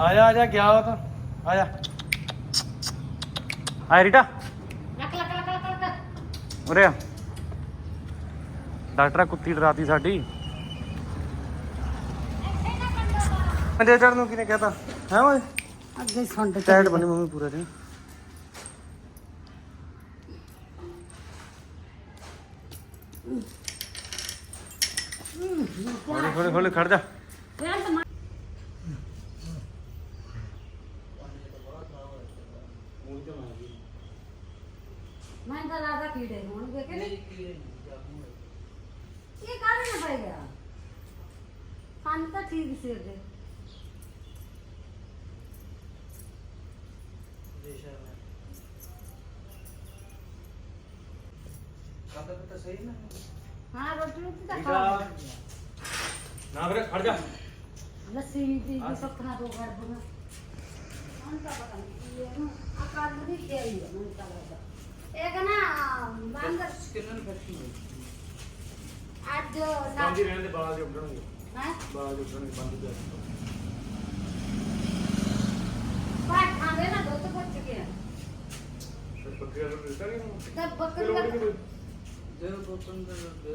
ਆ ਜਾ ਆ ਜਾ ਗਿਆ ਉਹ ਤਾਂ। ਆ ਜਾ ਆ ਰੀਟਾ। ਲੱਕ ਲੱਕ ਲੱਕ ਲੱਕ ਲੱਕ ਉਰੇ ਆ। ਡਾਕਟਰ ਆ ਕੁੱਤੀ ਡਰਾਤੀ ਸਾਡੀ। ਮੰਦੇ ਚੜਨ ਨੂੰ ਕਿਨੇ ਕਹਤਾ? ਹੈ ਓਏ? ਅੱਗੇ ਸੁੰਡ ਟਾਇਟ ਬਣੀ ਮੰਮੀ ਪੂਰਾ ਹੌਲੀ ਹੌਲੀ ਹੌਲੀ ਖੜ ਜਾ ਮੈਂ ਤਾਂ ਲੱਗਦਾ ਕੀੜੇ ਹੋਣਗੇ ਕਿ ਨਹੀਂ ਇਹ ਕਾਹਦੇ ਨਾਲ ਪੈ ਗਿਆ ਕੰਨ ਤਾਂ ਠੀਕ ਸੀ ਉਹਦੇ ਹਾਂ। ਰੋਟੀ ਰੋਟੀ ਤਾਂ ਖਾ। ਨਾ ਵੀਰੇ ਖੜ ਜਾ। ਲੱਸੀ ਕੇ ਸੁੱਖਣਾ ਤੋਂ ਕਰ ਦੂੰਗਾ ਹਾਂ ਤਾਂ ਪਤਾ ਨਹੀਂ ਕੀ ਹੈ। ਨਾ ਆ ਕਾਰਨ ਦੀ ਕੀ ਆਈ ਹੈ ਮੈਨੂੰ ਤਾਂ ਲੱਗਦਾ ਇਹ ਕਹਣਾ ਬੰਦ ਅੱਜ ਨਾ ਬੰਦੀ ਰਹਿਣ ਦੇ ਬਾਅਦ ਉੱਡਣਗੇ ਹੈ ਬਾਅਦ ਉੱਡਣਗੇ ਬੰਦ ਕਰ ਪਾਠ ਖਾਂਦੇ ਨਾ ਦੁੱਧ ਪੁੱਛ ਕੇ ਫਿਰ ਬੱਕਰੀਆਂ ਨੂੰ ਦਿੱਤਾ ਨਹੀਂ ਤਾਂ ਤੇ ਬੱਕਰੀ ਲੋੜ ਦਾ ਨਹੀਂ ਕੋਈ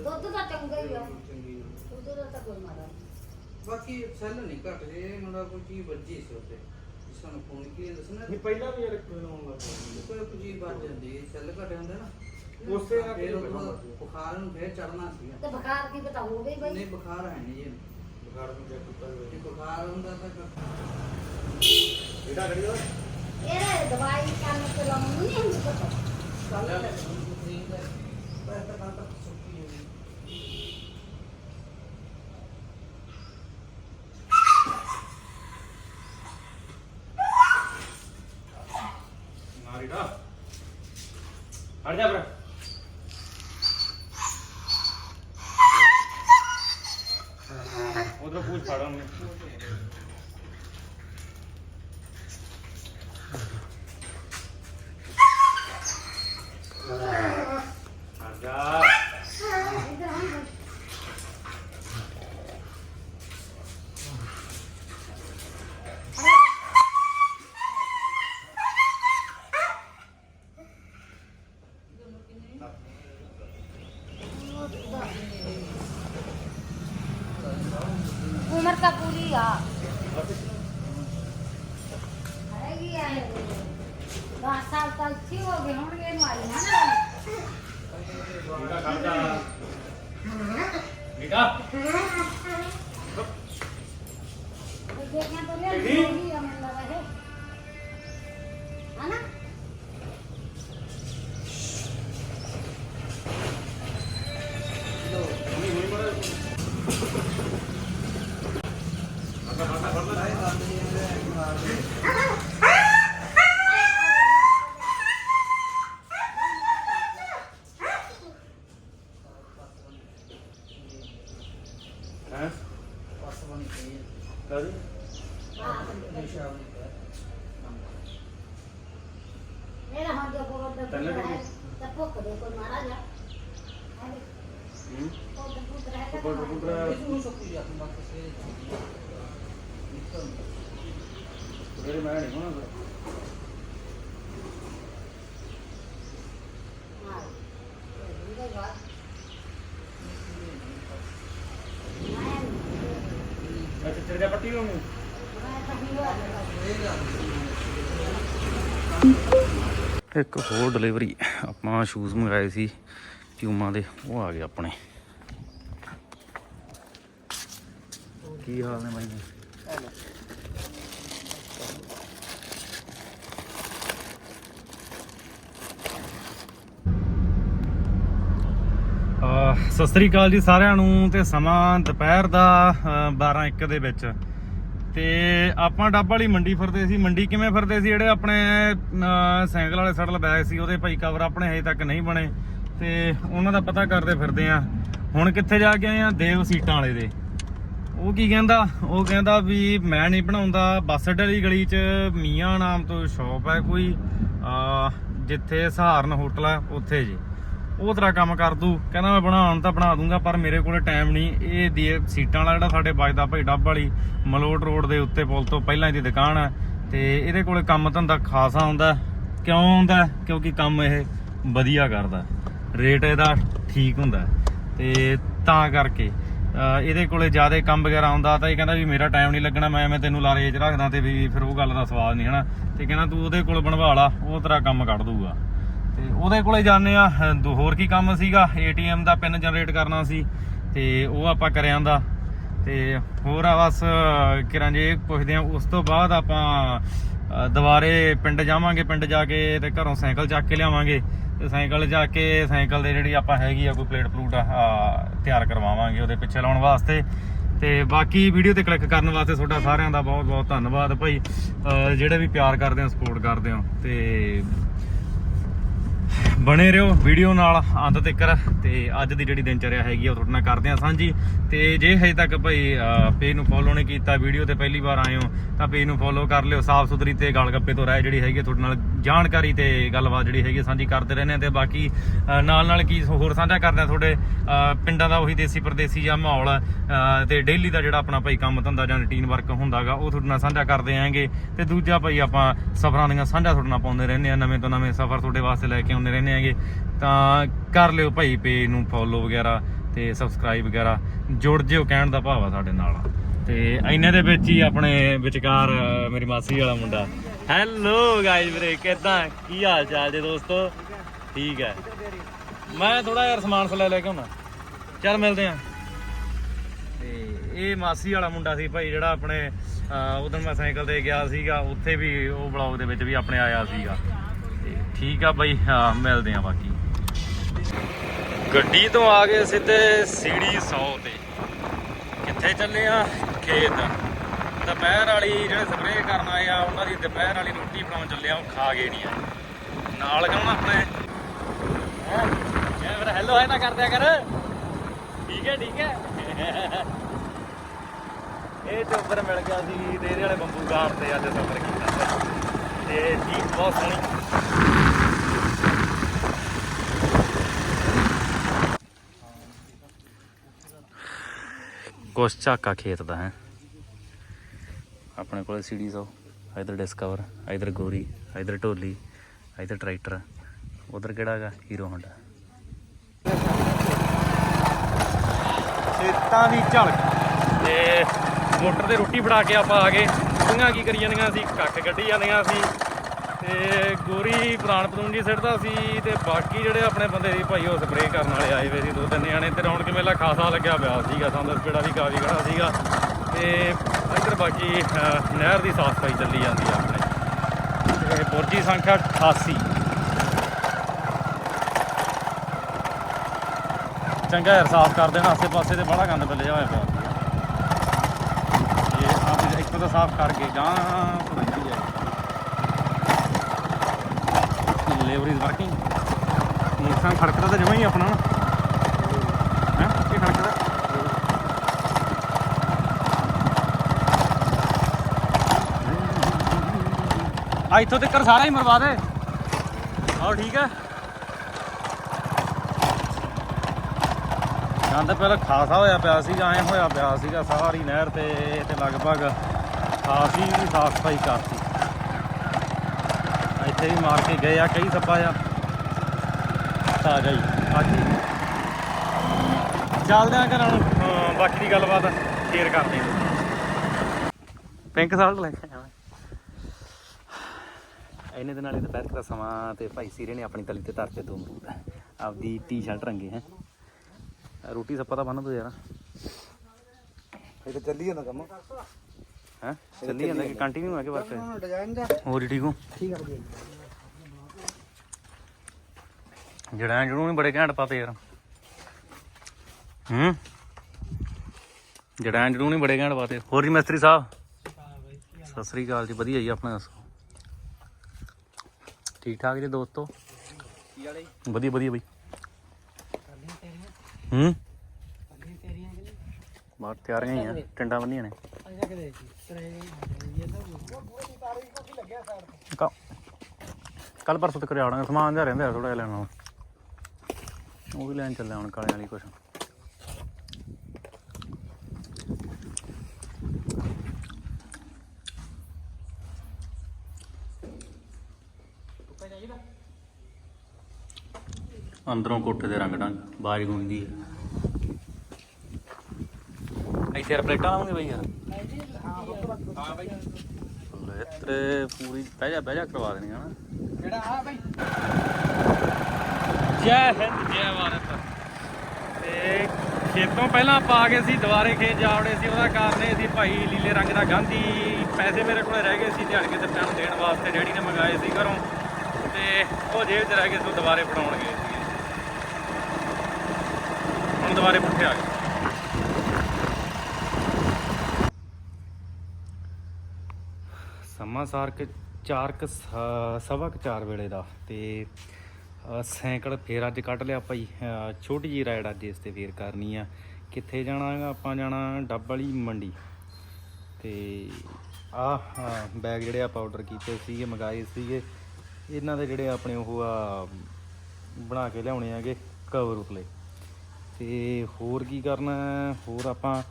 ਦੁੱਧ ਤਾਂ ਚੰਗਾ ਹੀ ਆ। ਦੁੱਧ ਦਾ ਤਾਂ ਕੋਈ ਮਾਰਾ ਬਾਕੀ ਸੈੱਲ ਨਹੀਂ ਘਟ ਜੇ ਮੁੰਡਾ ਕੋਈ ਚੀਜ਼ ਵੱਜੀ ਸੀ ਉੱਤੇ ਜਿਸ ਨੂੰ ਫੋਨ ਕੀ ਦੱਸਣਾ? ਨਹੀਂ ਪਹਿਲਾਂ ਵੀ ਯਾਰ ਕੋਈ ਨਾ ਆਉਣ ਲੱਗ ਪਿਆ ਕੋਈ ਚੀਜ਼ ਵੱਜ ਜਾਂਦੀ ਹੈ ਸੈੱਲ ਘਟੇ ਹੁੰਦੇ ਨਾ। ਉਸੇ ਨਾਲ ਫਿਰ ਕੋਈ ਉਹ ਵੱਜ ਗਿਆ। ਬੁਖਾਰ ਨੂੰ ਫੇਰ ਚੜਨਾ ਸੀਗਾ। ਤੇ ਬੁਖਾਰ ਕੀ ਪਤਾ ਹੋ ਗਈ ਬਈ। ਨਹੀਂ ਬੁਖਾਰ ਹੈ ਨਹੀਂ ਜੀ। ਬੁਖਾਰ ਨੂੰ ਚੈੱਕ ਕੀਤਾ ਜੇ ਹੋਇਆ ਬੁਖਾਰ ਹੁੰਦਾ ਤਾਂ ਇਹਦਾ ਕਰੀ ਓਏ ਇਹ ਦਵਾਈ ਕੰਮ ਤੇ ਲਾਉਣ ਨੂੰ ਨਹੀਂ ਹੁੰਦੀ ਪਤਾ। ਕੱਲ ਠੀਕ ਹੈ ਪਰ ਤਾਂ ਕੱਲ ਤੱਕ ਸੁੱਕੀ ਹੋਈ ਨਾਰੀਦਾ ਹਟ ਜਾ ਬਰਾ ਉਧਰ ਪੂਛ ਫਾੜਾ ਉਹਨੇ ਹਟ ਜਾ ਇੱਧਰ ਹਾਂ ਬਈ। ਉਮਰ ਤਾਂ ਪੂਰੀ ਆ ਹੈਗੀ ਆ ਇਹ। ਦਸ ਸਾਲ ਤਾਂ ਇੱਥੇ ਹੋ ਗਏ ਹੋਣਗੇ ਇਹਨੂੰ ਆਈ ਨਾ ਬੇਟਾ ਖੜ ਜਾ ਹਾਂ ਜੋ ਕੋਲ ਦਾ ਇੱਕ ਹੋਰ ਡਿਲੀਵਰੀ ਆਪਾਂ ਸ਼ੂਜ਼ ਮੰਗਾਏ ਸੀ, ਪਿਊਮਾ ਦੇ, ਉਹ ਆ ਗਏ ਆਪਣੇ। ਕੀ ਹਾਲ ਨੇ ਬਾਈ ਆ ਸਤਿ ਸ੍ਰੀ ਅਕਾਲ ਜੀ ਸਾਰਿਆਂ ਨੂੰ, ਤੇ ਸਮਾਂ ਦੁਪਹਿਰ ਦਾ 12 1 ਦੇ ਵਿੱਚ। ਤੇ ਆਪਾਂ ਡੱਬ ਵਾਲੀ ਮੰਡੀ ਫਿਰਦੇ ਸੀ ਮੰਡੀ ਕਿਵੇਂ ਫਿਰਦੇ ਸੀ? ਜਿਹੜੇ ਆਪਣੇ ਅਹ, ਸਾਈਕਲ ਵਾਲੇ ਸੜਲ ਬੈਗ ਸੀ ਉਹਦੇ ਭਾਈ ਕਵਰ ਆਪਣੇ ਹਜੇ ਤੱਕ ਨਹੀਂ ਬਣੇ। ਤੇ ਉਹਨਾਂ ਦਾ ਪਤਾ ਕਰਦੇ ਫਿਰਦੇ ਆ ਹੁਣ ਕਿੱਥੇ ਜਾ ਕੇ ਆਏ ਆ? ਦੇਵ ਸੀਟਾਂ ਵਾਲੇ ਦੇ। ਉਹ ਕੀ ਕਹਿੰਦਾ? ਉਹ ਕਹਿੰਦਾ ਵੀ ਮੈਂ ਨਹੀਂ ਬਣਾਉਂਦਾ ਬੱਸ ਅੱਡੇ ਵਾਲੀ ਗਲੀ 'ਚ ਮੀਆਂ ਨਾਮ ਤੋਂ ਸ਼ਾਪ ਹੈ ਕੋਈ ਜਿੱਥੇ ਸਹਾਰਨ ਹੋਟਲ ਹੈ ਉੱਥੇ ਜੀ। ਉਹ ਤਰ੍ਹਾਂ ਕੰਮ ਕਰ ਦੂ। ਕਹਿੰਦਾ ਮੈਂ ਬਣਾਉਣ ਤਾਂ ਬਣਾ ਦੂੰਗਾ, ਪਰ ਮੇਰੇ ਕੋਲੇ ਟਾਈਮ ਨਹੀਂ। ਇਹ ਦੀ ਸੀਟਾਂ ਵਾਲਾ ਜਿਹੜਾ ਸਾਡੇ ਵੱਜਦਾ ਭਾਈ ਡੱਬ ਵਾਲੀ, ਮਲੋਟ ਰੋਡ ਦੇ ਉੱਤੇ ਪੁਲ ਤੋਂ ਪਹਿਲਾਂ ਇਹਦੀ ਦੁਕਾਨ ਹੈ ਤੇ ਇਹਦੇ ਕੋਲੇ ਕੰਮ ਧੰਦਾ ਖਾਸਾ ਹੁੰਦਾ। ਕਿਉਂ ਹੁੰਦਾ? ਕਿਉਂਕਿ ਕੰਮ ਇਹ ਵਧੀਆ ਕਰਦਾ। ਰੇਟ ਇਹਦਾ ਠੀਕ ਹੁੰਦਾ। ਤੇ ਤਾਂ ਕਰਕੇ ਇਹਦੇ ਕੋਲੇ ਜ਼ਿਆਦਾ ਕੰਮ ਵਗੈਰਾ ਆਉਂਦਾ ਤਾਂ ਇਹ ਕਹਿੰਦਾ ਵੀ ਮੇਰਾ ਟਾਈਮ ਨਹੀਂ ਲੱਗਣਾ, ਮੈਂ ਮੈਂ ਤੈਨੂੰ ਲਾਰੇ 'ਚ ਰੱਖਦਾ ਤੇ ਵੀ ਫਿਰ ਉਹ ਗੱਲ ਦਾ ਸਵਾਦ ਨਹੀਂ, ਹਨਾ? ਤੇ ਕਹਿੰਦਾ ਤੂੰ ਉਹਦੇ ਕੋਲ ਬਣਵਾ ਲਾ, ਉਹ ਤੇਰਾ ਕੰਮ ਕੱਢ ਦੂਗਾ। ਤੇ ਉਹਦੇ ਕੋਲੇ ਜਾਂਦੇ ਆ ਦੋ ਹੋਰ ਕੀ ਕੰਮ ਸੀਗਾ ਏਟੀਐਮ ਦਾ ਪਿਨ ਜਨਰੇਟ ਕਰਨਾ ਸੀ ਤੇ ਉਹ ਆਪਾਂ ਕਰਿਆਂ ਦਾ। ਤੇ ਹੋਰ ਆ ਬਸ ਕਿਰਾਂ ਜੇ ਪੁੱਛਦੇ ਆ ਉਸ ਤੋਂ ਬਾਅਦ ਆਪਾਂ ਦੁਬਾਰੇ ਪਿੰਡ ਜਾਵਾਂਗੇ ਪਿੰਡ ਜਾ ਕੇ ਤੇ ਘਰੋਂ ਸਾਈਕਲ ਚੱਕ ਕੇ ਲਿਆਵਾਂਗੇ। ਤੇ ਸਾਈਕਲ ਜਾ ਕੇ ਸਾਈਕਲ ਦੇ ਜਿਹੜੀ ਆਪਾਂ ਹੈਗੀ ਆ ਕੋਈ ਪਲੇਟ ਪਲੂਟ ਆ, ਤਿਆਰ ਕਰਵਾਵਾਂਗੇ ਉਹਦੇ ਪਿੱਛੇ ਲਾਉਣ ਵਾਸਤੇ। ਤੇ ਬਾਕੀ ਵੀਡੀਓ ਤੇ ਕਲਿੱਕ ਕਰਨ ਵਾਸਤੇ ਤੁਹਾਡਾ ਸਾਰਿਆਂ ਦਾ ਬਹੁਤ ਬਹੁਤ ਧੰਨਵਾਦ ਭਾਈ। ਜਿਹੜੇ ਵੀ ਪਿਆਰ ਕਰਦੇ ਹੋ ਸਪੋਰਟ ਕਰਦੇ ਹੋ ਤੇ ਬਣੇ ਰਹੋ ਵੀਡੀਓ ਨਾਲ ਅੰਤ ਤੱਕ। ਤੇ ਅੱਜ ਦੀ ਜਿਹੜੀ ਦਿਨਚਰਿਆ ਹੈਗੀ ਆ ਉਹ ਤੁਹਾਡੇ ਨਾਲ ਕਰਦੇ ਆ ਸਾਂਝੀ। ਤੇ ਜੇ ਹਜੇ ਤੱਕ ਭਾਈ ਪੇਜ ਨੂੰ ਫੋਲੋ ਨਹੀਂ ਕੀਤਾ ਵੀਡੀਓ ਤੇ ਪਹਿਲੀ ਵਾਰ ਆਏ ਹੋ ਤਾਂ ਪੇਜ ਨੂੰ ਫੋਲੋ ਕਰ ਲਿਓ ਸਾਫ਼ ਸੁਥਰੀ ਤੇ ਗਲ ਗੱਪੇ ਤੋਂ ਰਾਏ ਜਿਹੜੀ ਹੈਗੀ ਆ ਤੁਹਾਡੇ ਨਾਲ ਜਾਣਕਾਰੀ ਤੇ ਗੱਲਬਾਤ ਜਿਹੜੀ ਹੈਗੀ ਸਾਂਝੀ ਕਰਦੇ ਰਹਿੰਦੇ ਆ ਤੇ ਬਾਕੀ ਨਾਲ ਨਾਲ ਕੀ ਹੋਰ ਸਾਂਝਾ ਕਰਦੇ ਆ ਤੁਹਾਡੇ ਪਿੰਡਾਂ ਦਾ ਉਹੀ ਦੇਸੀ ਪਰਦੇਸੀ ਜਾਂ ਮਾਹੌਲ ਅ, ਤੇ ਡੇਲੀ ਦਾ ਜਿਹੜਾ ਆਪਣਾ ਭਾਈ ਕੰਮ ਧੰਦਾ ਜਾਂ ਰੁਟੀਨ ਵਰਕ ਹੁੰਦਾਗਾ ਉਹ ਤੁਹਾਡੇ ਨਾਲ ਸਾਂਝਾ ਕਰਦੇ ਆਂਗੇ। ਤੇ ਦੂਜਾ ਭਾਈ ਆਪਾਂ ਸਫਰਾਂ ਦੀਆਂ ਸਾਂਝਾ ਤੁਹਾਡੇ ਨਾਲ ਪਾਉਂਦੇ ਰਹਿੰਦੇ ਆ ਨਵੇਂ ਤੋਂ ਨਵੇਂ ਸਫਰ ਤੁਹਾਡੇ ਵਾਸਤੇ ਲੈ ਕੇ ਆਉਂਦੇ ਰਹਿੰਦੇ ਆਂਗੇ, ਤਾਂ ਕਰ ਲਿਓ ਭਾਈ ਪੇਜ ਨੂੰ ਫੋਲੋ ਵਗੈਰਾ ਤੇ ਸਬਸਕ੍ਰਾਈਬ ਵਗੈਰਾ, ਜੁੜ ਜਿਓ ਕਹਿਣ ਦਾ ਭਾਵ ਆ ਸਾਡੇ ਨਾਲ। ਤੇ ਇੰਨੇ ਦੇ ਵਿੱਚ ਹੀ ਆਪਣੇ ਵਿਚਕਾਰ ਮੇਰੀ ਮਾਸੀ ਵਾਲਾ ਮੁੰਡਾ। ਹੈਲੋ ਗਾਇਜ਼ ਵੀਰੇ, ਕਿਦਾਂ? ਕੀ ਹਾਲ ਚਾਲ ਜੀ ਦੋਸਤੋ? ਠੀਕ ਹੈ। ਮੈਂ ਥੋੜਾ ਯਾਰ ਸਮਾਨ ਸਲੇ ਲੈ ਕੇ ਆਉਣਾ। ਚੱਲ ਮਿਲਦੇ ਆਂ। ਤੇ ਇਹ ਮਾਸੀ ਵਾਲਾ ਮੁੰਡਾ ਸੀ ਭਾਈ, ਜਿਹੜਾ ਆਪਣੇ ਉਦੋਂ ਮੈਂ ਸਾਈਕਲ ਤੇ ਗਿਆ ਸੀਗਾ, ਉੱਥੇ ਵੀ ਉਹ ਬਲੌਗ ਦੇ ਵਿੱਚ ਵੀ ਆਪਣੇ ਆਇਆ ਸੀਗਾ। ਠੀਕ ਆ ਬਾਈ ਹਾਂ, ਮਿਲਦੇ ਆ ਬਾਕੀ। ਗੱਡੀ ਤੋਂ ਆ ਗਏ ਸਿੱਧੇ ਸੀੜੀ 100 ਤੇ। ਕਿੱਥੇ ਚੱਲੇ ਆ? ਖੇਤ। ਦੁਪਹਿਰ ਵਾਲੀ ਜਿਹੜੇ ਸਪਰੇਅ ਕਰਨ ਆਏ ਆ ਉਹਨਾਂ ਦੀ ਦੁਪਹਿਰ ਵਾਲੀ ਰੋਟੀ ਬਣਾਉਣ ਚੱਲੇ ਆ ਉਹ ਖਾ ਗਏ ਨਹੀਂ ਆ। ਨਾਲ ਕੌਣ ਆਪਣੇ? ਹੈਂ? ਮੇਰਾ ਹੈਲੋ ਹੈ ਨਾ ਕਰਦਿਆ ਕਰ। ਠੀਕ ਹੈ ਠੀਕ ਹੈ। ਇਹ ਚੋਬਰ ਮਿਲ ਗਿਆ ਸੀ ਤੇ ਵਾਲੇ ਬੰਬੂ ਗਾਰ ਤੇ ਅੱਜ ਸਫਰ ਕੀਤਾ। ਤੇ ਜੀਪ ਬਹੁਤ ਸੋਹਣੀ। ਕੁਛ ਝਾਕਾ ਖੇਤ ਦਾ ਹੈ। ਆਪਣੇ ਕੋਲ ਸੀਡੀ ਸੋ ਇਧਰ ਡਿਸਕਵਰ ਇਧਰ ਗੋਰੀ ਇਧਰ ਢੋਲੀ ਇਧਰ ਟਰੈਕਟਰ। ਉਧਰ ਕਿਹੜਾ ਹੈਗਾ? ਹੀਰੋ ਹੋਂਡਾ ਖੇਤਾਂ ਦੀ ਝਲਕ। ਤੇ ਮੋਟਰ ਤੇ ਰੋਟੀ ਫੜਾ ਕੇ ਆਪਾਂ ਆ ਗਏ। ਕੁੜੀਆਂ ਕੀ ਕਰੀ ਜਾਂਦੀਆਂ ਸੀ? ਕੱਖ ਕੱਢੀ ਜਾਂਦੀਆਂ ਸੀ। ਤੇ ਗੋਰੀ ਪ੍ਰਾਣ ਪਤੂਨ ਜੀ ਸਿੱਟਦਾ ਸੀ ਤੇ ਬਾਕੀ ਜਿਹੜੇ ਆਪਣੇ ਬੰਦੇ ਸੀ ਭਾਈ ਉਹ ਸਪਰੇਅ ਕਰਨ ਵਾਲੇ ਆਏ ਹੋਏ ਸੀ ਦੋ ਤਿੰਨ ਜਣੇ ਤੇ ਰੌਣਕ ਮੇਲਾ ਖਾਸਾ ਲੱਗਿਆ ਪਿਆ ਸੀਗਾ ਸੰਦਰ ਪੇੜਾ ਵੀ ਕਾਫੀ ਖੜਾ ਸੀਗਾ। ਤੇ ਇੱਧਰ ਬਾਕੀ ਨਹਿਰ ਦੀ ਸਾਫ਼ ਸਫ਼ਾਈ ਚੱਲੀ ਜਾਂਦੀ ਆ ਆਪਣੇ। ਤੇ ਪੁਰਜੀ ਸੰਖਿਆ 88 ਚੰਗਾ ਯਾਰ, ਸਾਫ਼ ਕਰ ਦੇਣਾ ਆਸੇ ਪਾਸੇ ਤੇ ਬੜਾ ਗੰਦ ਪੱਲੇ ਹੋਇਆ ਪਿਆ। ਇਹ ਆਪ ਇੱਕ ਤਾਂ ਸਾਫ਼ ਕਰਕੇ ਗਾਂ ਪੜਾਈ ਹੈ ਲੇਬਰ ਇਜ਼ ਵਰਕਿੰਗ ਮੋਟਰਸਾਈਕਲ ਖੜਕਦਾ ਤਾਂ ਜਮਾ ਹੀ ਆਪਣਾ ਹੈ? ਕੀ ਖੜਕਦਾ? ਆ ਇੱਥੋਂ ਤੱਕ ਸਾਰਾ ਹੀ ਮਰਵਾ ਦੇ। ਆਹ ਠੀਕ ਹੈ। ਗੰਦ ਪਹਿਲਾਂ ਖਾਸਾ ਹੋਇਆ ਪਿਆ ਸੀਗਾ ਐ ਹੋਇਆ ਪਿਆ ਸੀਗਾ। ਸਾਰੀ ਨਹਿਰ ਤੇ ਤੇ ਲਗਭਗ ਖਾਸੀ ਸਾਫ਼ ਸਫ਼ਾਈ ਕਰਤੀ। ਇੱਥੇ ਵੀ ਮਾਰ ਕੇ ਗਏ ਆ ਕਈ ਸੱਪਾ ਆ ਤਾਜ਼ਾ ਹੀ ਬਾਕੀ ਚੱਲਦੇ ਆ ਘਰਾਂ ਨੂੰ। ਹਾਂ, ਬਾਕੀ ਦੀ ਗੱਲਬਾਤ ਸ਼ੇਅਰ ਕਰਦੇ ਹਾਂ। ਪਿੰਕ ਸਾਲਟ ਲੈ ਕੇ ਆਵਾਂ। ਇਹਨੇ ਦੇ ਨਾਲ ਇਹ ਦੁਪਹਿਰ ਦਾ ਸਮਾਂ ਤੇ ਭਾਈ ਸੀਰੇ ਨੇ ਆਪਣੀ ਤਲੀ ਤੇ ਧਰ ਕੇ ਦੋ ਅਮਰੂਦ ਆਪਦੀ ਟੀ-ਸ਼ਰਟ ਰੰਗੇ ਹੈ। ਰੋਟੀ ਸੱਪਾ ਤਾਂ ਬੰਨ ਦੋ ਯਾਰ। ਇਹ ਤਾਂ ਚੱਲੀ ਜਾਂਦਾ ਕੰਮ। ਹੈ? ਚੱਲੀ ਜਾਂਦਾ ਕਿ ਕੰਟੀਨਿਊ ਹੈ ਕਿ ਵਰਕ ਡਿਜ਼ਾਈਨ ਦਾ ਹੋਰ ਹੀ ਠੀਕ ਹੋ? ਠੀਕ ਆ ਜੀ ਜੜਾਂ ਜੜੂ ਨਹੀਂ ਬੜੇ ਘੈਂਟ ਪਾਤੇ ਯਾਰ। ਹੂੰ? ਜੜਾਂ ਜੜੂ ਨਹੀਂ ਬੜੇ ਘੈਂਟ ਪਾਤੇ। ਹੋਰ ਜੀ ਮਿਸਤਰੀ ਸਾਹਿਬ? ਸਤਿ ਸ੍ਰੀ ਅਕਾਲ ਜੀ, ਵਧੀਆ ਜੀ, ਆਪਣਾ ਦੱਸੋ? ਠੀਕ ਠਾਕ ਜੀ ਦੋਸਤੋ? ਵਧੀਆ ਵਧੀਆ ਬਈ। ਹੂੰ? ਬਾਹਰ ਤਿਆਰੀਆਂ ਹੀ ਆ, ਟਿੰਡਾਂ ਬੰਨੀਆਂ ਨੇ। ਕੱਲ ਪਰਸੋਂ ਤੱਕ ਆਉਣਾ ਸਮਾਨ ਜਿਹਾ ਰਹਿੰਦਾ ਥੋੜਾ ਜਿਹਾ ਲੈਣਾ ਉਹ ਵੀ ਲੈਣ ਚੱਲਿਆ ਹੁਣ ਕਾਲੇ ਵਾਲੀ ਕੁਛ। ਅੰਦਰੋਂ ਕੋਠੇ ਦੇ ਰੰਗ ਢੰਗ ਬਾਜ ਗੂੰਜਦੀ ਹੈ। ਇੱਥੇ ਰਪਲੇਟਾਂ ਲਾਉਂਗੇ ਬਈ ਯਾਰ? ਲੈ ਤੇਰੇ ਪੂਰੀ ਬਹਿ ਜਾ ਬਹਿ ਜਾ ਕਰਵਾ ਦੇਣੀ ਹਨਾ ਕਿਹੜਾ ਆ ਬਾਈ? ਜੈ ਹਿੰਦ ਜੈ ਭਾਰਤ। ਤੇ ਖੇਤੋਂ ਪਹਿਲਾਂ ਪਾ ਗਏ ਸੀ ਦੁਬਾਰੇ ਖੇਤ ਜਾਵੜੇ ਸੀ ਉਹਦਾ ਕਾਰਨ ਇਹ ਸੀ ਭਾਈ ਲੀਲੇ ਰੰਗ ਦਾ ਗਾਂਧੀ ਪੈਸੇ ਮੇਰੇ ਕੋਲੇ ਰਹਿ ਗਏ ਸੀ ਦਿਹਾੜ ਕੇ ਦਿੱਤਿਆਂ ਨੂੰ ਦੇਣ ਵਾਸਤੇ ਡੈਡੀ ਨੇ ਮੰਗਾਏ ਸੀ ਘਰੋਂ। ਤੇ ਉਹ ਜੇਬ 'ਚ ਰਹਿ ਗਏ ਸੀ ਉਹ ਦੁਬਾਰੇ ਫੜਾਉਣ ਗਏ ਸੀ। ਹੁਣ ਦੁਬਾਰੇ ਪੁੱਠੇ ਆ ਗਏ। ਸਮਾਂ ਸਾਰ ਕੇ ਚਾਰ ਸਵਾ ਕੁ ਚਾਰ ਵੇਲੇ ਦਾ ਤੇ ਸੈਂਕੜ ਸਾਈਕਲ ਫੇਰ ਅੱਜ ਕੱਢ ਲਿਆ ਭਾਈ। ਛੋਟੀ ਜੀ ਰਾਈਡ ਅੱਜ ਇਸ ਤੇ ਫੇਰ ਕਰਨੀ ਆ। ਕਿੱਥੇ ਜਾਣਾ ਹੈਗਾ? ਆਪਾਂ ਜਾਣਾ ਡੱਬ ਵਾਲੀ ਮੰਡੀ। ਤੇ, ਆ ਬੈਗ ਜਿਹੜੇ ਆਪਾਂ ਆਰਡਰ ਕੀਤੇ ਸੀਗੇ, ਮੰਗਾਏ ਸੀਗੇ, ਇਹਨਾਂ ਦੇ ਜਿਹੜੇ ਆਪਣੇ ਉਹ ਆ, ਬਣਾ ਕੇ ਲਿਆਉਣੇ ਹੈਗੇ ਕਵਰ ਉਪਲੇ ਤੇ ਹੋਰ ਕੀ ਕਰਨਾ? ਹੋਰ ਆਪਾਂ,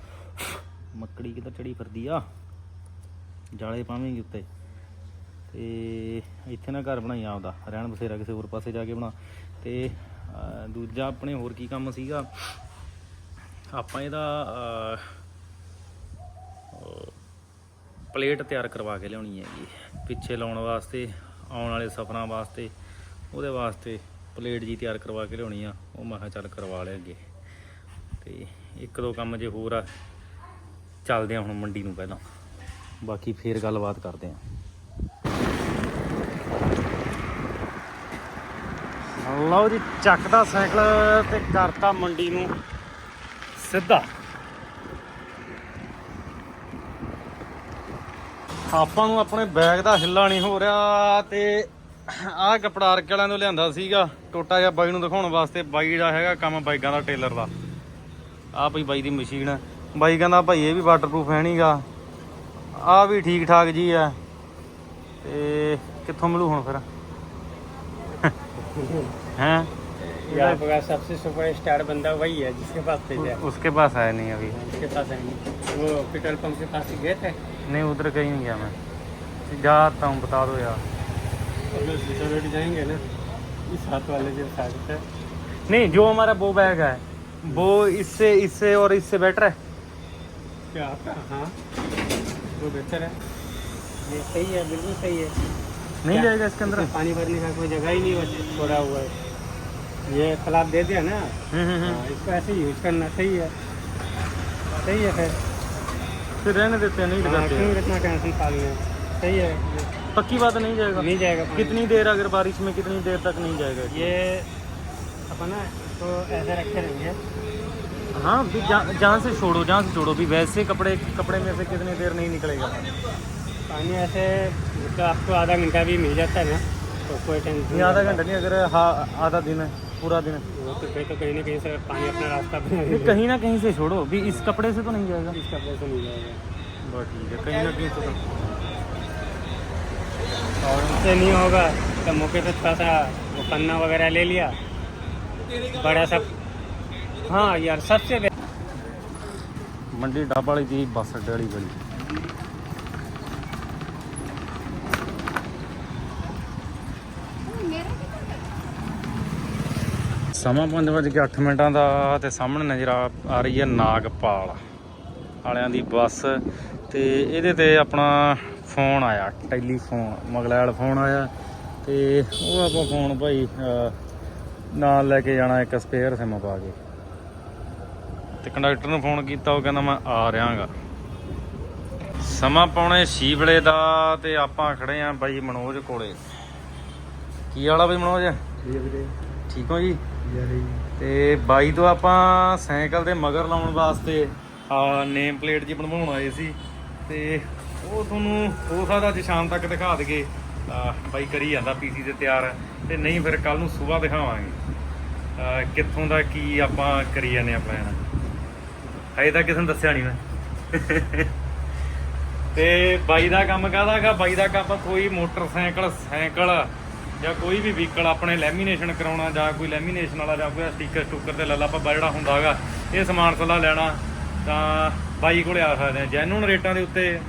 ਮੱਕੜੀ ਕਿੱਧਰ ਚੜੀ ਫਿਰਦੀ ਆ? ਜਾਲੇ ਪਾਵੇਂਗੀ ਉੱਤੇ। ਤੇ ਇੱਥੇ ਨਾ ਘਰ ਬਣਾਈ ਆਪਦਾ, ਰਹਿਣ ਬਸੇਰਾ ਕਿਸੇ ਹੋਰ ਪਾਸੇ ਜਾ ਕੇ ਬਣਾ। ਤੇ ਦੂਜਾ ਆਪਣੇ ਹੋਰ ਕੀ ਕੰਮ ਸੀਗਾ? ਆਪਾਂ ਇਹਦਾ ਪਲੇਟ ਤਿਆਰ ਕਰਵਾ ਕੇ ਲਿਆਉਣੀ ਹੈਗੀ। ਪਿੱਛੇ ਲਾਉਣ ਵਾਸਤੇ, ਆਉਣ ਵਾਲੇ ਸਫ਼ਰਾਂ ਵਾਸਤੇ, ਉਹਦੇ ਵਾਸਤੇ ਪਲੇਟ ਜੀ ਤਿਆਰ ਕਰਵਾ ਕੇ ਲਿਆਉਣੀ ਆ। ਉਹ ਮੈਂ ਕਿਹਾ ਚੱਲ ਕਰਵਾ ਲਿਆ ਅੱਗੇ ਤੇ ਇੱਕ ਦੋ ਕੰਮ ਜੇ ਹੋਰ ਆ, ਚੱਲਦੇ ਆ ਹੁਣ ਮੰਡੀ ਨੂੰ ਪਹਿਲਾਂ। ਬਾਕੀ ਫੇਰ ਗੱਲਬਾਤ ਕਰਦੇ ਆ। ਲਓ ਜੀ, ਚੱਕਦਾ ਸਾਈਕਲ ਤੇ ਕਰਤਾ ਮੰਡੀ ਨੂੰ ਸਿੱਧਾ। ਆਪਾਂ ਨੂੰ ਆਪਣੇ ਬੈਗ ਦਾ ਹਿੱਲਾ ਨਹੀਂ ਹੋ ਰਿਹਾ ਤੇ ਆਹ ਕਪੜਾ ਅਰਕੇ ਵਾਲਿਆਂ ਤੋਂ ਲਿਆਂਦਾ ਸੀਗਾ, ਟੋਟਾ ਜਿਹਾ ਬਾਈ ਨੂੰ ਦਿਖਾਉਣ ਵਾਸਤੇ। ਬਾਈ ਦਾ ਹੈਗਾ ਕੰਮ ਬਾਈਕਾਂ ਦਾ ਟੇਲਰ ਦਾ। ਆਹ ਭਈ ਬਾਈ ਦੀ ਮਸ਼ੀਨ ਬਾਈ ਕਹਿੰਦਾ, ਭਾਈ, ਇਹ ਵੀ ਵਾਟਰਪ੍ਰੂਫ ਹੈ ਨਹੀਂਗਾ ਆ ਵੀ ਠੀਕ ਠਾਕ ਜੀ ਆ ਤੇ ਕਿੱਥੋਂ ਮਿਲੂ ਹੁਣ ਫਿਰ हैं यहाँ का सबसे सुपर स्टार बंदा वही है जिसके पास ले जाए उसके पास आया नहीं अभी उसके पास है नहीं वो पेट्रोल पंप के पास गए थे नहीं उधर कहीं नहीं गया मैं जाता हूँ बता दो यार और जो दूसरे रोड जाएंगे ना इस हाथ वाले जो साइड से नहीं जो हमारा वो बैग है वो इससे इससे और इससे बेटर है क्या आपका हाँ वो बेहतर है। ये सही है बिल्कुल सही है। नहीं जाएगा इसके अंदर? पानी भरने का कोई जगह ही नहीं बची छोड़ा हुआ है। ये तालाब दे दिया ना? हम्म, हम्म, हाँ, हम्म। इसको ऐसे यूज़ करना सही है। सही है फिर। फिर रहने देते हैं नहीं हाँ, क्यों लगाते इतना टेंशन पालना है? सही है। पक्की बात नहीं जाएगा। नहीं जाएगा कितनी देर अगर बारिश में कितनी देर तक नहीं जाएगा? ये अपन ना इसको ऐसे रखे रहेंगे हाँ भी जहाँ जहाँ से छोड़ो जहाँ से छोड़ो भी वैसे कपड़े कपड़े में से कितनी देर नहीं निकलेगा। पानी ऐसे मतलब आपको आधा घंटा भी मिल जाता है ना तो कोई टेंशन नहीं आधा घंटा नहीं अगर हाँ आधा दिन है पूरा दिन है। वो तो फिर तो कहीं ना कहीं से पानी अपना रास्ता कहीं ना कहीं से छोड़ो भी इस कपड़े से तो नहीं जाएगा। इस कपड़े से मिल जाएगा। बस ठीक है कहीं ना कहीं से तो। और उससे नहीं होगा तो मौके पर थोड़ा सा वो पन्ना वगैरह ले लिया। बड़ा सा हाँ यार सबसे बे- ਮੰਡੀ ਡੱਬ ਵਾਲੀ ਦੀ ਬੱਸ ਅੱਡੇ ਵਾਲੀ ਗਲੀ ਸਮਾਂ 5:08 ਮਿੰਟਾਂ ਦਾ ਤੇ ਸਾਹਮਣੇ ਨਜ਼ਰ ਆ ਆ ਰਹੀ ਹੈ ਨਾਗਪਾਲ ਵਾਲਿਆਂ ਦੀ ਬੱਸ ਤੇ ਇਹਦੇ ਤੇ ਆਪਣਾ ਫੋਨ ਆਇਆ ਟੈਲੀਫੋਨ ਮਗਲੈਲ ਫੋਨ ਆਇਆ ਤੇ ਉਹ ਆਪਾਂ ਫੋਨ ਭਾਈ ਅਹ, ਨਾਲ ਲੈ ਕੇ ਜਾਣਾ ਇੱਕ ਸਪੇਅਰ ਸਿਮ ਪਾ ਕੇ ਤੇ ਕੰਡਕਟਰ ਨੂੰ ਫੋਨ ਕੀਤਾ ਉਹ ਕਹਿੰਦਾ ਮੈਂ ਆ ਰਿਹਾਗਾ। ਸਮਾਂ ਪਾਉਣੇ ਛੇ ਵੇਲੇ ਦਾ ਤੇ ਆਪਾਂ ਖੜੇ ਆਂ ਬਾਈ ਮਨੋਜ ਕੋਲੇ। ਕੀ ਵਾਲਾ ਬਈ ਮਨੋਜ? ਠੀਕ ਹੋ ਜੀ? ਤੇ ਬਾਈ ਤੋਂ ਆਪਾਂ ਸਾਈਕਲ ਦੇ ਮਗਰ ਲਾਉਣ ਵਾਸਤੇ ਆ ਨੇਮ ਪਲੇਟ ਜੀ ਬਣਵਾਉਣ ਆਏ ਸੀ। ਤੇ ਉਹ ਤੁਹਾਨੂੰ ਹੋ ਸਕਦਾ ਅੱਜ ਸ਼ਾਮ ਤੱਕ ਦਿਖਾ ਦਗੇ ਬਾਈ ਕਰੀ ਜਾਂਦਾ ਪੀਸੀ ਤੇ ਤਿਆਰ। ਤੇ ਨਹੀਂ ਫਿਰ ਕੱਲ ਨੂੰ ਸਵੇਰ ਦਿਖਾਵਾਂਗੇ। ਕਿੱਥੋਂ ਦਾ ਕੀ ਆਪਾਂ ਕਰੀ ਜਾਂਦੇ ਆ ਪਲਾਨ ਹਜੇ ਤਾਂ ਕਿਸੇ ਨੂੰ ਦੱਸਿਆ ਨਹੀਂ ਮੈਂ। ਤੇ ਬਾਈ ਦਾ ਕੰਮ ਕਾਹਦਾਗਾ ਬਾਈ ਦਾ ਕੰਮ ਕੋਈ ਮੋਟਰਸਾਈਕਲ ਸਾਈਕਲ ਜਾਂ ਕੋਈ ਵੀ ਵਹੀਕਲ ਆਪਣੇ ਲੈਮੀਨੇਸ਼ਨ ਕਰਾਉਣਾ ਜਾਂ ਕੋਈ ਲੈਮੀਨੇਸ਼ਨ ਵਾਲਾ ਜਾਂ ਕੋਈ ਸਟicker ਸਟੂਕਰ ਤੇ ਲੱਲਾ ਪੱਬਾ ਜਿਹੜਾ ਹੁੰਦਾ ਹੈਗਾ ਇਹ ਸਮਾਨ ਸੱਲਾ ਲੈਣਾ ਤਾਂ ਬਾਈ ਕੋਲੇ ਆ ਸਕਦੇ ਆ। ਜੈਨੂਨ ਰੇਟਾਂ ਦੇ ਉੱਤੇ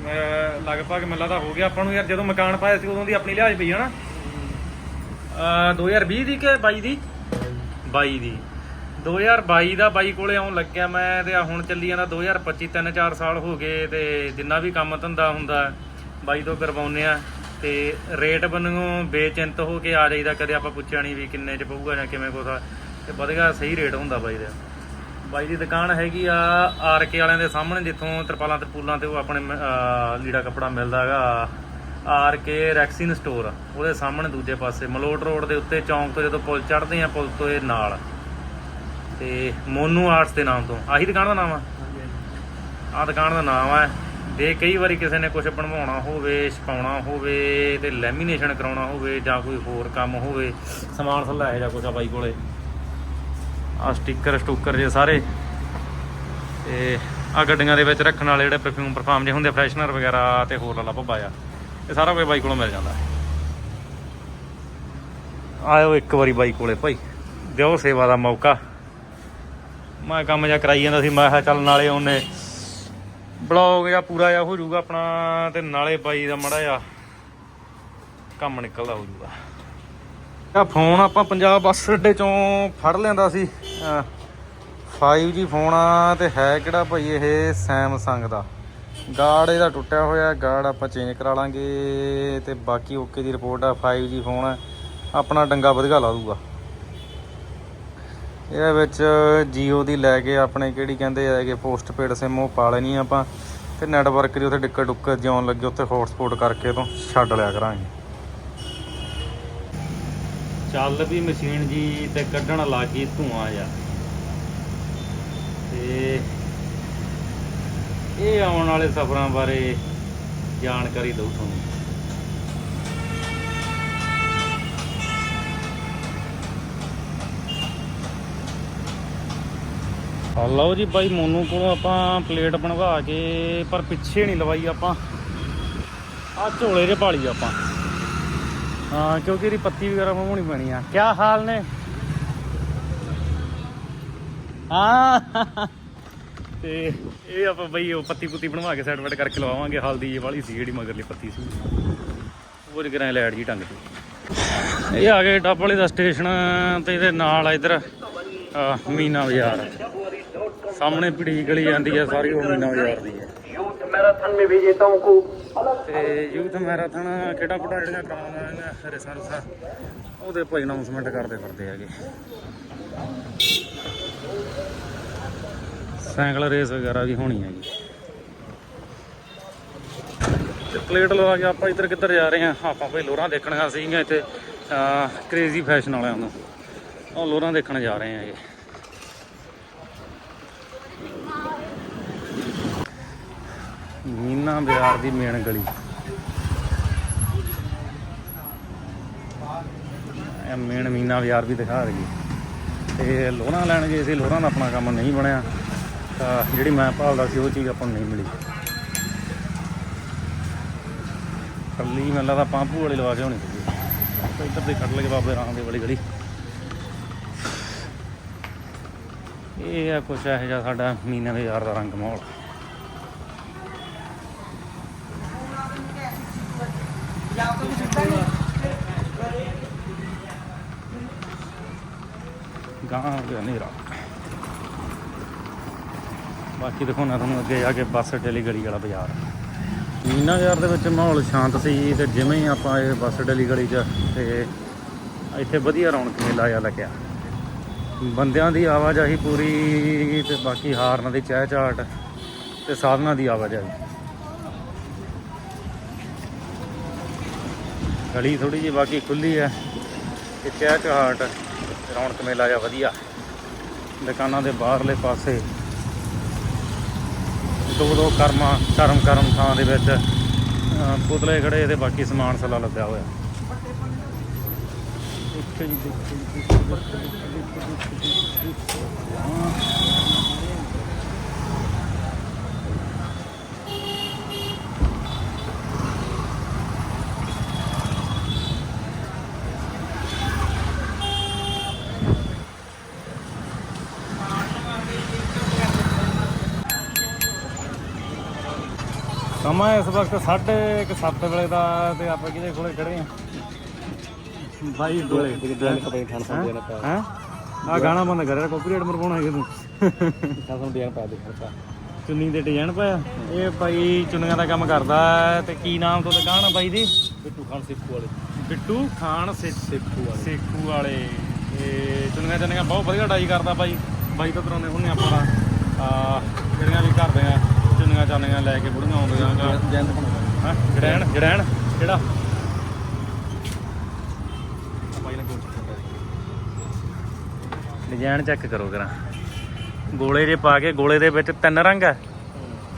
ਲਗਭਗ ਮੈਨੂੰ ਲੱਗਦਾ ਹੋ ਗਿਆ ਆਪਾਂ ਨੂੰ ਯਾਰ ਜਦੋਂ ਮਕਾਨ ਪਾਇਆ ਸੀ ਉਦੋਂ ਦੀ ਆਪਣੀ ਲਿਹਾਜ਼ ਪਈ ਹਨਾ ਅਹ 2020 ਦੀ ਕਿ 22 ਦੀ? 22 ਦੀ। 2022 ਦਾ ਬਾਈ ਕੋਲੇ ਆਉਣ ਲੱਗਿਆ ਮੈਂ ਤੇ ਆਹ ਹੁਣ ਚੱਲੀ ਜਾਂਦਾ 2025 ਤਿੰਨ ਚਾਰ ਸਾਲ ਹੋ ਗਏ ਤੇ ਜਿੰਨਾ ਵੀ ਕੰਮ ਧੰਦਾ ਹੁੰਦਾ, ਬਾਈ ਤੋਂ ਕਰਵਾਉਂਦੇ ਆ। ਤੇ ਰੇਟ ਬੰਨੋਂ ਬੇਚਿੰਤ ਹੋ ਕੇ ਆ ਜਾਈਦਾ, ਕਦੇ ਆਪਾਂ ਪੁੱਛਿਆ ਨਹੀਂ ਵੀ ਕਿੰਨੇ ਚ ਪਊਗਾ ਜਾਂ ਕਿਵੇਂ ਕੁਛ ਆ ਤੇ ਵਧੀਆ ਸਹੀ ਰੇਟ ਹੁੰਦਾ ਬਾਈ ਦਾ। ਬਾਈ ਦੀ ਦੁਕਾਨ ਹੈਗੀ ਆ ਆਰ ਕੇ ਵਾਲਿਆਂ ਦੇ ਸਾਹਮਣੇ, ਜਿੱਥੋਂ ਤਰਪਾਲਾਂ ਤਰਪੂਲਾਂ ਤੇ ਉਹ ਆਪਣੇ ਲੀੜਾ ਕੱਪੜਾ ਮਿਲਦਾ ਹੈਗਾ, ਆਰ ਕੇ ਰੈਕਸਿਨ ਸਟੋਰ, ਉਹਦੇ ਸਾਹਮਣੇ ਦੂਜੇ ਪਾਸੇ, ਮਲੋਟ ਰੋਡ ਦੇ ਉੱਤੇ ਚੌਂਕ ਤੋਂ ਜਦੋਂ ਪੁਲ ਚੜ੍ਹਦੇ ਆ, ਪੁਲ ਤੋਂ ਇਹ ਨਾਲ। ਤੇ ਮੋਨੂ ਆਰਟਸ ਦੇ ਨਾਮ ਤੋਂ। ਆਹੀ ਦੁਕਾਨ ਦਾ ਨਾਮ ਆ? ਆਹ ਦੁਕਾਨ ਦਾ ਨਾਮ ਆ। ਦੇ ਕਈ ਵਾਰੀ ਕਿਸੇ ਨੇ ਕੁਝ ਬਣਵਾਉਣਾ ਹੋਵੇ ਛਪਾਉਣਾ ਹੋਵੇ ਤੇ ਲੈਮੀਨੇਸ਼ਨ ਕਰਾਉਣਾ ਹੋਵੇ ਜਾਂ ਕੋਈ ਹੋਰ ਕੰਮ ਹੋਵੇ ਸਮਾਨ ਸੱਲਾ ਇਹੋ ਜਿਹਾ ਕੁਛ ਆ ਬਾਈ ਕੋਲੇ। ਆ ਸਟicker ਸਟੂਕਰ ਜੇ ਸਾਰੇ। ਤੇ ਆ ਗੱਡੀਆਂ ਦੇ ਵਿੱਚ ਰੱਖਣ ਵਾਲੇ ਜਿਹੜੇ ਪਰਫਿਊਮ ਪਰਫਾਮ ਜੇ ਹੁੰਦੇ ਫਰੈਸ਼ਨਰ ਵਗੈਰਾ ਤੇ ਹੋਰ ਲਾਲਾ ਭੱਬਾ ਆ ਇਹ ਸਾਰਾ ਕੁਝ ਬਾਈ ਕੋਲੋਂ ਮਿਲ ਜਾਂਦਾ। ਆਇਓ ਇੱਕ ਵਾਰੀ ਬਾਈ ਕੋਲੇ ਭਾਈ। ਦਿਓ ਸੇਵਾ ਦਾ ਮੌਕਾ। ਮੈਂ ਕੰਮ ਜਿਹਾ ਕਰਾਈ ਜਾਂਦਾ ਸੀ, ਮੈਂ ਕਿਹਾ ਚੱਲ ਨਾਲੇ ਉਹਨੇ ਬਲੌਗ ਜਾਂ ਪੂਰਾ ਜਿਹਾ ਹੋ ਜਾਊਗਾ ਆਪਣਾ ਤੇ ਨਾਲੇ ਬਾਈ ਦਾ ਮੜਾ ਜਿਹਾ ਕੰਮ ਨਿਕਲਦਾ ਹੋ ਜਾਊਗਾ। ਆ ਫੋਨ ਆਪਾਂ ਪੰਜਾਬ ਬੱਸ ਅੱਡੇ ਚੋਂ ਫੜ ਲਿਆਂਦਾ ਸੀ। ਅਹ 5G ਫੋਨ ਆ ਤੇ ਹੈ ਕਿਹੜਾ ਭਾਈ ਇਹ ਸੈਮਸੰਗ ਦਾ। ਗਾਰਡ ਇਹਦਾ ਟੁੱਟਿਆ ਹੋਇਆ ਗਾਰਡ ਆਪਾਂ ਚੇਂਜ ਕਰਾ ਲਾਂਗੇ ਤੇ ਬਾਕੀ ਓਕੇ ਦੀ ਰਿਪੋਰਟ ਆ 5G ਫੋਨ ਆਪਣਾ ਡੰਗਾ ਵਧੀਆ ਲਾ ਦੂਗਾ। ਇਹਦੇ ਵਿੱਚ Jio ਦੀ ਲੈ ਕੇ ਆਪਣੇ ਕਿਹੜੀ ਕਹਿੰਦੇ ਹੈਗੇ ਪੋਸਟਪੇਡ ਸਿਮ ਉਹ ਪਾ ਲੈਣੀ ਆਪਾਂ, ਤੇ ਨੈਟਵਰਕ ਦੀ ਉੱਥੇ ਡਿੱਕਾ ਡੁੱਕਾ ਜਿਉਣ ਲੱਗੇ ਉੱਥੇ ਹੌਟਸਪੌਟ ਕਰਕੇ ਤੋਂ ਛੱਡ ਲਿਆ ਕਰਾਂਗੇ। ਚੱਲ ਵੀ ਮਸ਼ੀਨ ਜੀ ਤੇ ਕੱਢਣ ਲੱਗੀ ਧੂਆਂ ਜਾ ਤੇ ਇਹ ਆਉਣ ਵਾਲੇ ਸਫ਼ਰਾਂ ਬਾਰੇ ਜਾਣਕਾਰੀ ਦਊ ਤੁਹਾਨੂੰ। ਲਓ ਜੀ ਬਾਈ, ਮੋਨੂ ਕੋਲੋਂ ਆਪਾਂ ਪਲੇਟ ਬਣਵਾ ਕੇ, ਪਰ ਪਿੱਛੇ ਨਹੀਂ ਲਵਾਈ ਆਪਾਂ। ਆ ਝੋਲੇ 'ਚ ਪਾਲੀ ਆਪਾਂ। ਹਾਂ, ਕਿਉਂਕਿ ਇਹਦੀ ਪੱਤੀ ਵਗੈਰਾ ਬਣਾਉਣੀ ਪੈਣੀ ਆ। ਕੀ ਹਾਲ ਨੇ? ਹਾਂ। ਤੇ ਇਹ ਆਪਾਂ ਬਈ ਉਹ ਪੱਤੀ ਪੁੱਤੀ ਬਣਵਾ ਕੇ ਸੈਟ ਵਟ ਕਰਕੇ ਲਵਾਵਾਂਗੇ। ਹਲਦੀ ਇਹ ਵਾਲੀ ਸੀ ਜਿਹੜੀ ਮਗਰਲੀ ਪੱਤੀ ਸੀ। ਉਹ ਜਿਗਰਾਂ ਲੈਟ ਜੀ ਟੰਗ ਤੇ ਇਹ ਆ ਗਏ ਡੱਬ ਵਾਲੇ ਦਾ ਸਟੇਸ਼ਨ ਤੇ ਇਹਦੇ ਨਾਲ ਆ ਇਧਰ ਮੀਨਾ ਬਾਜ਼ਾਰ। ਸਾਹਮਣੇ ਪੀੜੀ ਗਲੀ ਜਾਂਦੀ ਆ ਸਾਰੀ ਉਹ ਮੀਨਾ ਬਾਜ਼ਾਰ ਦੀ ਹੈ यूथ मैराथन में विजेताओं को ਤੇ ਯੂਥ ਮੈਰਾਥਨ ਖੇਡਾਂ ਖੁੱਡਾਂ ਜਿਹੜੀਆਂ ਕਰਾਉਣਾ ਇਹਨਾਂ ਰਸਾਂ ਰਸਾਂ ਉਹਦੇ ਭਾਈ ਅਨਾਉਂਸਮੈਂਟ ਕਰਦੇ ਫਿਰਦੇ ਹੈਗੇ ਸਾਈਕਲ ਰੇਸ ਵਗੈਰਾ ਵੀ ਹੋਣੀ ਹੈਗੀ ਤੇ ਪਲੇਟ ਲਵਾ ਕੇ ਆਪਾਂ ਇੱਧਰ ਕਿੱਧਰ ਜਾ ਰਹੇ ਹਾਂ ਆਪਾਂ ਭਾਈ ਲੋਰਾਂ ਦੇਖਣੀਆਂ ਸੀਗੀਆਂ ਇੱਥੇ ਕ੍ਰੇਜ਼ੀ ਫੈਸ਼ਨ ਵਾਲਿਆਂ ਨੂੰ ਉਹ ਲੋਰਾਂ ਦੇਖਣ ਜਾ ਰਹੇ ਹੈਗੇ ਮੀਨਾ ਬਾਜ਼ਾਰ ਦੀ ਮੇਨ ਗਲੀ। ਇਹ ਮੇਨ ਮੀਨਾ ਬਾਜ਼ਾਰ ਵੀ ਦਿਖਾ ਰਹੀ ਤੇ ਲੋਹਰਾਂ ਲੈਣ ਗਏ ਸੀ ਲੋਹਰਾਂ ਦਾ ਆਪਣਾ ਕੰਮ ਨਹੀਂ ਬਣਿਆ। ਤਾਂ ਜਿਹੜੀ ਮੈਂ ਭਾਲਦਾ ਸੀ, ਉਹ ਚੀਜ਼ ਆਪਾਂ ਨੂੰ ਨਹੀਂ ਮਿਲੀ। ਕੱਲੀ ਮੈਨੂੰ ਲੱਗਦਾ ਪਾਂਪੂ ਵਾਲੀ ਲਵਾ ਕੇ ਹੋਣੀ ਸੀ। ਤਾਂ ਇੱਧਰ ਦੇ ਕੱਢ ਲਗੇ ਬਾਬੇ ਰਾਮ ਦੇ ਵਾਲੀ ਗਲੀ। ਇਹ ਆ ਕੁਛ ਇਹੋ ਜਿਹਾ ਸਾਡਾ ਮੀਨਾ ਬਾਜ਼ਾਰ ਦਾ ਰੰਗ ਮਾਹੌਲ ਗਾਂ ਹੋ ਗਿਆ ਹਨੇਰਾ ਬਾਕੀ ਦਿਖਾਉਣਾ ਤੁਹਾਨੂੰ ਅੱਗੇ ਜਾ ਕੇ ਬੱਸ, ਡੇਲੀ ਗਲੀ ਵਾਲਾ ਬਾਜ਼ਾਰ। ਮੀਨਾ ਬਾਜ਼ਾਰ ਦੇ ਵਿੱਚ ਮਾਹੌਲ ਸ਼ਾਂਤ ਸੀ ਤੇ ਜਿਵੇਂ ਹੀ ਆਪਾਂ ਇਹ ਬੱਸ, ਡੇਲੀ ਗਲੀ 'ਚ ਤੇ ਇੱਥੇ ਵਧੀਆ ਰੌਣਕ ਮੇਲਾ ਜਿਹਾ ਲੱਗਿਆ। ਬੰਦਿਆਂ ਦੀ ਆਵਾਜਾਈ ਪੂਰੀ ਤੇ ਬਾਕੀ ਹਾਰਨਾਂ ਦੀ ਚਹਿਚਾਹਟ ਤੇ ਸਾਧਨਾਂ ਦੀ ਆਵਾਜਾਈ। ਗਲੀ ਥੋੜੀ ਜਿਹੀ ਬਾਕੀ ਖੁੱਲੀ ਹੈ ਤੇ ਚਹਿਚਾਹਟ ਰੌਣਕ ਮੇਲਾ ਜਿਹਾ ਵਧੀਆ। ਦੁਕਾਨਾਂ ਦੇ ਬਾਹਰਲੇ ਪਾਸੇ ਦੋ ਦੋ ਕਰਮਾਂ ਕਰਮ ਕਰਮ ਥਾਂ ਦੇ ਵਿੱਚ ਪੁਤਲੇ ਖੜੇ ਤੇ ਬਾਕੀ ਸਮਾਨ ਸਲਾ ਲੱਦਿਆ ਹੋਇਆ। ਦੇਖੋ ਜੀ, ਦੇਖੋ ਜੀ, ਦੇਖੋ, ਦੇਖੋ, ਦੇਖੋ, ਦੇਖੋ, ਦੇਖੋ, ਦੇਖੋ। ਹਾਂ। ਸਮਾਂ ਇਸ ਵਕਤ 7:30 ਵੇਲੇ ਦਾ ਤੇ ਆਪਾਂ ਕਿਹਦੇ ਕੋਲੇ ਖੜੇ ਆ ਬਾਈ ਕੋਲੇ ਹੈ? ਆ ਗਾਣਾ ਬੰਦ ਕਰਿਆ ਕਾਪੀਰਾਈਟ ਮਰਵਾਉਣਾ ਹੈ ਤੂੰ ਸਾਨੂੰ ਡਿਜ਼ਾਈਨ ਪਾ ਦੇ ਖਰਚਾ ਚੁੰਨੀ ਦੇ ਡਿਜ਼ਾਈਨ ਪਾਇਆ? ਇਹ ਬਾਈ ਚੁੰਨੀਆਂ ਦਾ ਕੰਮ ਕਰਦਾ ਤੇ ਕੀ ਨਾਮ ਤੋਂ ਦੁਕਾਨ ਆ ਬਾਈ ਦੀ? ਬਿੱਟੂ ਖਾਨ ਸਿੱਖੂ ਵਾਲੇ। ਬਿੱਟੂ ਖਾਨ ਸਿੱਖੂ ਵਾਲੇ। ਸੇਖੂ ਵਾਲੇ। ਤੇ ਚੁੰਨੀਆਂ ਚੁੰਨੀਆਂ ਬਹੁਤ ਵਧੀਆ ਡਾਈ ਕਰਦਾ ਬਾਈ। ਬਾਈ ਤੋਂ ਕਰਾਉਂਦੇ ਹੁੰਨੇ ਆਪਾਂ ਆ ਜਿਹੜੀਆਂ ਵੀ ਕਰਦੇ ਆ। ਚੁੰਨੀਆਂ ਚਾਨੀਆਂ ਲੈ ਕੇ ਬੁੜੀਆਂ ਆਉਂਦੀਆਂ ਗਾ ਦਿਖਾਉਣਾ ਹਾਂ? ਜੜੈਣ ਜੜੈਣ ਕਿਹੜਾ? ਡਿਜ਼ਾਈਨ ਚੈੱਕ ਕਰੋ ਕਰਾਂ ਗੋਲੇ ਜੇ ਪਾ ਕੇ ਗੋਲੇ ਦੇ ਵਿੱਚ ਤਿੰਨ ਰੰਗ ਹੈ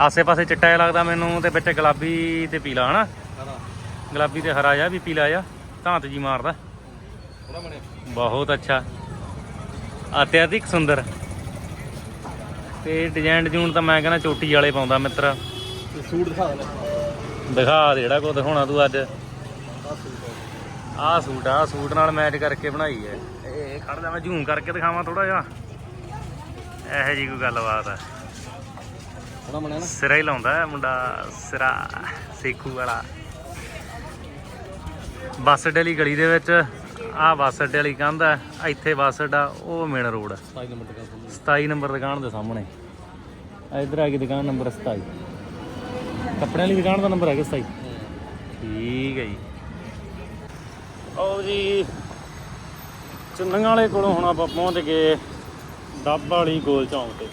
ਆਸੇ-ਪਾਸੇ ਚਿੱਟਾ ਜਿਹਾ ਲੱਗਦਾ ਮੈਨੂੰ ਤੇ ਵਿੱਚ ਗੁਲਾਬੀ ਤੇ ਪੀਲਾ ਹਨਾ? ਗੁਲਾਬੀ ਤੇ ਹਰਾ ਜਿਹਾ ਵੀ ਪੀਲਾ ਜਿਹਾ। ਧਾਤ ਜੀ ਮਾਰਦਾ। ਬਹੁਤ ਅੱਛਾ। ਅਤਿਆਧਿਕ ਸੁੰਦਰ। ਤੇ ਡਿਜ਼ਾਈਨ ਜੂਨ ਤਾਂ ਮੈਂ ਕਹਿੰਦਾ ਚੋਟੀ ਵਾਲੇ ਪਾਉਂਦਾ ਮਿੱਤਰ। ਸੂਟ ਦਿਖਾ ਦੇ। ਦਿਖਾ ਦੇ ਜਿਹੜਾ ਕੋ ਦਿਖਾਉਣਾ ਤੂੰ ਅੱਜ। ਆਹ ਸੂਟ ਆ ਸੂਟ ਨਾਲ ਮੈਚ ਕਰਕੇ ਬਣਾਈ ਹੈ ਇਹ ਖੜ ਜਾ ਮੈਂ ਝੂਮ ਕਰਕੇ ਦਿਖਾਵਾਂ ਥੋੜਾ ਜਿਹਾ। ਇਹੋ ਜੀ ਕੋਈ ਗੱਲਬਾਤ ਆ। ਥੋੜਾ ਨਾ। ਸਿਰਾ ਹੀ ਲਾਉਂਦਾ ਮੁੰਡਾ ਸਿਰਾ ਸੇਖੂ ਵਾਲਾ। ਬੱਸ ਅੱਡੇ ਵਾਲੀ ਗਲੀ ਦੇ ਵਿੱਚ। ਆਹ ਬੱਸ ਅੱਡੇ ਵਾਲੀ ਕੰਧ ਹੈ ਇੱਥੇ ਬੱਸ ਅੱਡਾ ਉਹ ਮੇਨ ਰੋਡ ਹੈ ਸਾਈਜ਼ ਨੰਬਰ ਤੇ ਕੰਮ 27 ਨੰਬਰ ਦੁਕਾਨ ਦੇ ਸਾਹਮਣੇ। ਆ ਇੱਧਰ ਆ ਗਈ ਦੁਕਾਨ ਨੰਬਰ 27 ਕੱਪੜਿਆਂ ਵਾਲੀ ਦੁਕਾਨ ਦਾ ਨੰਬਰ ਹੈ 27 ਠੀਕ ਹੈ ਜੀ। ਆਓ ਜੀ ਚੁੰਨੀਆਂ ਵਾਲੇ ਕੋਲੋਂ ਹੁਣ ਆਪਾਂ ਪਹੁੰਚ ਗਏ ਡੱਬ ਵਾਲੀ ਗੋਲ ਚੌਂਕ ਤੇ।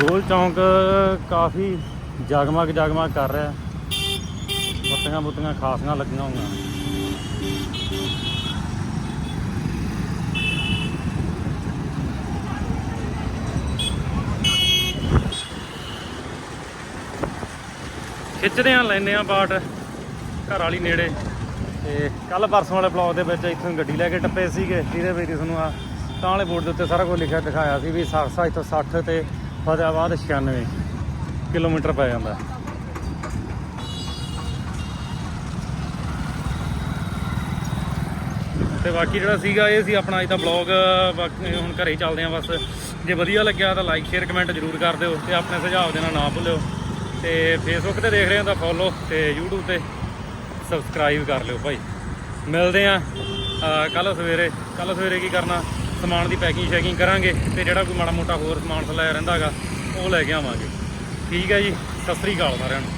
ਗੋਲ ਚੌਂਕ ਕਾਫੀ ਜਗਮਗ ਜਗਮਗ ਕਰ ਰਿਹਾ। ਬੱਤੀਆਂ ਬੁੱਤੀਆਂ ਖਾਸੀਆਂ ਲੱਗੀਆਂ ਹੋਈਆਂ। ਖਿੱਚਦੇ ਆ ਲੈਨੇ ਆ ਬਾਟ ਘਰ ਵਾਲੀ ਨੇੜੇ। ਤੇ ਕੱਲ ਪਰਸੋਂ ਵਾਲੇ ਬਲੌਗ ਦੇ ਵਿੱਚ ਇੱਥੋਂ ਗੱਡੀ ਲੈ ਕੇ ਟੱਪੇ ਸੀਗੇ। ਜਿਹਦੇ ਵਿੱਚ ਤੁਹਾਨੂੰ ਆ ਤਾਂ ਵਾਲੇ ਬੋਰਡ ਦੇ ਉੱਤੇ ਸਾਰਾ ਕੁਝ ਲਿਖਿਆ ਦਿਖਾਇਆ ਸੀ ਵੀ ਸਾਖਸਾ ਇੱਥੋਂ 60 ਤੇ ਫਤਿਆਬਾਦ 96 ਕਿਲੋਮੀਟਰ ਪੈ ਜਾਂਦਾ। ਤੇ ਬਾਕੀ ਜਿਹੜਾ ਸੀਗਾ ਇਹ ਸੀ ਆਪਣਾ ਅੱਜ ਦਾ ਬਲੌਗ ਬਾਕੀ ਹੁਣ ਘਰੇ ਹੀ ਚੱਲਦੇ ਆ ਬਸ। ਜੇ ਵਧੀਆ ਲੱਗਿਆ ਤਾਂ ਲਾਈਕ ਸ਼ੇਅਰ ਕਮੈਂਟ ਜ਼ਰੂਰ ਕਰ ਦਿਓ ਤੇ ਆਪਣੇ ਸੁਝਾਅ ਦੇਣਾ ਨਾ ਭੁੱਲਿਓ। ਤੇ ਫੇਸਬੁੱਕ ਤੇ ਦੇਖ ਰਹੇ ਹੋ ਤਾਂ ਫੋਲੋ ਤੇ YouTube ਤੇ ਸਬਸਕ੍ਰਾਈਬ ਕਰ ਲਿਓ ਭਾਈ। ਮਿਲਦੇ ਆ ਕੱਲ ਸਵੇਰੇ। ਕੱਲ ਸਵੇਰੇ ਕੀ ਕਰਨਾ? ਸਮਾਨ ਦੀ ਪੈਕਿੰਗ ਸ਼ੈਕਿੰਗ ਕਰਾਂਗੇ ਤੇ ਜਿਹੜਾ ਕੋਈ ਮਾੜਾ ਮੋਟਾ ਹੋਰ ਸਮਾਨ ਸਲਾਇਆ ਰਹਿੰਦਾਗਾ ਉਹ ਲੈ ਕੇ ਆਵਾਂਗੇ। ਠੀਕ ਹੈ ਜੀ, ਸਤਿ ਸ੍ਰੀ ਅਕਾਲ ਸਾਰਿਆਂ ਨੂੰ।